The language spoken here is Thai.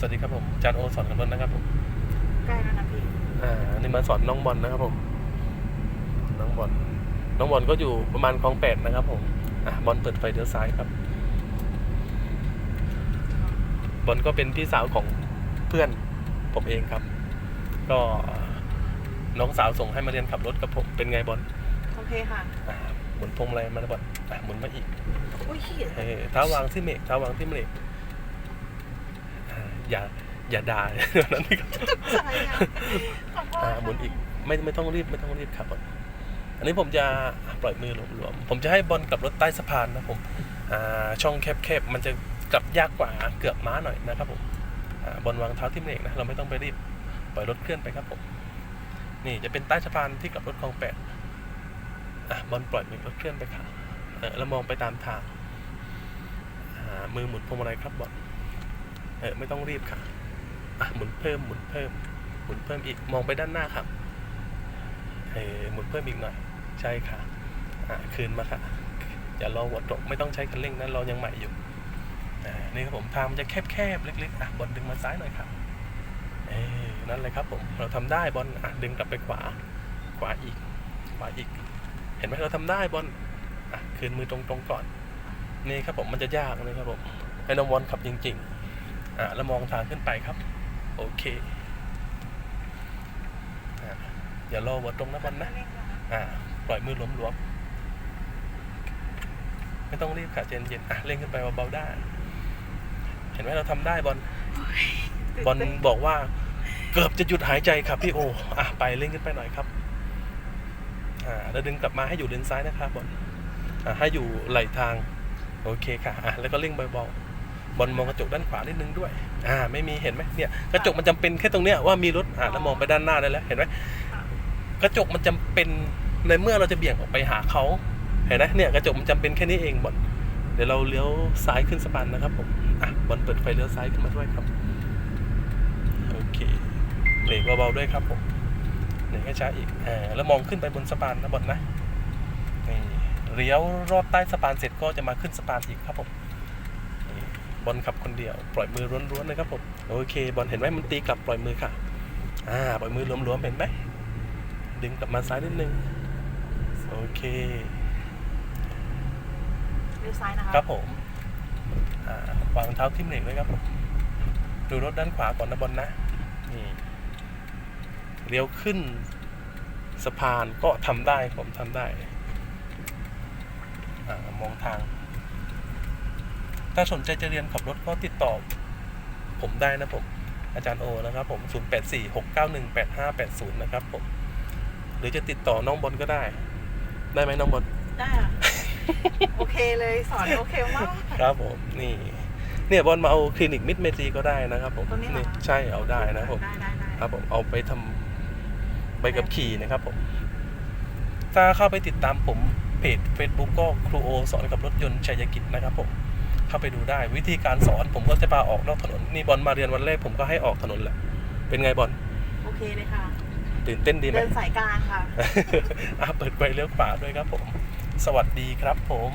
สวัสดีครับผมอาจารย์โอสอนขับรถนะครับผมใกล้แล้วนะพี่อ่าอันนี่มาสอนน้องบอลนะครับผมน้องบอลน้องบอลก็อยู่ประมาณคลองแปดนะครับ ผมอะบอลเปิดไฟเลี้ยวซ้ายครับ บอลก็เป็นพี่สาวของเพื่อนผมเองครับ ก็น้องสาวส่งให้มาเรียนขับรถกับผมเป็นไงบอลโอเคค่ะอ่าหมุนพวงมาลัยมาแล้วบอลอะหมุนมาอีกอุ้ยขี้เออเท้าวางที่เมกเท้าวางที่เมก อ่าอย่าอย่าด่าเดี๋ยวนั้นก็ใจอะขอโทษอ่าหมุนอีกไม่ไม่ต้องรีบไม่ต้องรีบครับบอลอันนี้ผมจะปล่อยมือหลวมๆผมจะให้บอลกลับรถใต้สะพานนะผมอ่าช่องแคบๆมันจะกลับยากกว่าเกือบม้าหน่อยนะครับผมอ่าบอลวางเท้าที่เบรกนะเราไม่ต้องไปรีบปล่อยรถเคลื่อนไปครับผมนี่จะเป็นใต้สะพานที่กลับรถคลองแปดอะบอลปล่อยมือรถเคลื่อนไปค่ะเออแล้วมองไปตามทางอ่ามือหมุนพวงมาลัยครับบอล เออไม่ต้องรีบค่ะอะหมุนเพิ่มหมุนเพิ่ม หมุนเพิ่มอีกมองไปด้านหน้าครับเออหมุนเพิ่มอีกหน่อย ใช่ค่ะอ่าคืนมาค่ะอย่ารอหัวตกไม่ต้องใช้คันเร่งนั้นเรายังใหม่อยู่นี่ครับผมทางมันจะแคบๆเล็กๆอะบอลดึงมาซ้ายหน่อยครับเออนั่นเลยครับผมเราทำได้บอลอะดึงกลับไปขวาขวาอีกขวาอีก เห็นไหมเราทำได้บอลอะคืนมือตรงๆก่อน นี่ครับผมมันจะยากเลยครับผมให้น้องบอลขับจริง ๆ อะแล้วมองทางขึ้นไปครับ โอเคอะอย่ารอหัวตรงนะบอลนะอ่าปล่อยมือหลวมๆไม่ต้องรีบค่ะเย็นๆอะเล่นขึ้นไปเบาๆได้ เห็นไหมเราทำได้บอลบอลบอกว่าเกือบจะหยุดหายใจครับพี่โออะไปเล่นขึ้นไปหน่อยครับอ่าแล้วดึงกลับมาให้อยู่เลนซ้ายนะครับบอลอ่าให้อยู่ไหลทาง โอเคค่ะอะแล้วก็เล่งเบาๆ บอลมองกระจกด้านขวานิดนึงด้วย อ่า ไม่มีเห็นไหมเนี่ยกระจกมันจำเป็นแค่ตรงเนี้ยว่ามีรถอ่าแล้วมองไปด้านหน้าได้แล้วเห็นไหมกระจกมันจำเป็นในเมื่อเราจะเบี่ยงออกไปหาเขาเห็นไหมเนี่ยกระจกมันจำเป็นแค่นี้เองบอลเดี๋ยวเราเลี้ยวซ้ายขึ้นสะพานนะครับผมอะบอลเปิดไฟเลี้ยวซ้ายขึ้นมาด้วยครับโอเคเบรกเบาๆด้วยครับผมเบรกให้ช้าอีกอ่าแล้วมองขึ้นไปบนสะพานนะบอลนะนี่เลี้ยวรอดใต้สะพานเสร็จก็จะมาขึ้นสะพานอีกครับผมนี่ บอลขับคนเดียว ปล่อยมือล้วนๆนะครับผมโอเคบอลเห็นไหมมันตีกลับปล่อยมือค่ะอ่าปล่อยมือล้วมๆเห็นไหมดึงกลับมาซ้ายนิดนึงโอเคเลี้ยวซ้ายนะคะครับผมอ่าวางเท้าขึ้นเบรกเลยครับผมดูรถด้านขวาก่อนนะบอลนะนี่เลี้ยวขึ้นสะพานก็ทำได้ผมทำได้อามองทาง ถ้าสนใจจะเรียนขับรถก็ติดต่อ ผมได้นะผมอาจารย์โอนะครับผม 0846918580 นะครับผม หรือจะติดต่อน้องบอลก็ได้ ได้ไหมน้องบอลได้อะโอเคเลยสอนโอเคมาก ครับผมนี่ เนี่ยบอลมาเอาคลินิกมิดเมตรีก็ได้นะครับผมตรงนี้เหรอ ใช่เอาได้นะผมได้ได้ได้ครับผมเอาไปทำใบกับขี่นะครับผม ถ้าเข้าไปติดตามผมเพจ Facebook ก็ครูโอสอนกับรถยนต์ชัยกิจนะครับผม เข้าไปดูได้ วิธีการสอนผมก็จะพาออกนอกถนนนี่บอลมาเรียนวันแรกผมก็ให้ออกถนนแหละ เป็นไงบอลโอเคเลยค่ะ ตื่นเต้นดีไหมเดินสายกลางค่ะ อะเปิดไฟเลี้ยวขวาด้วยครับผม สวัสดีครับผม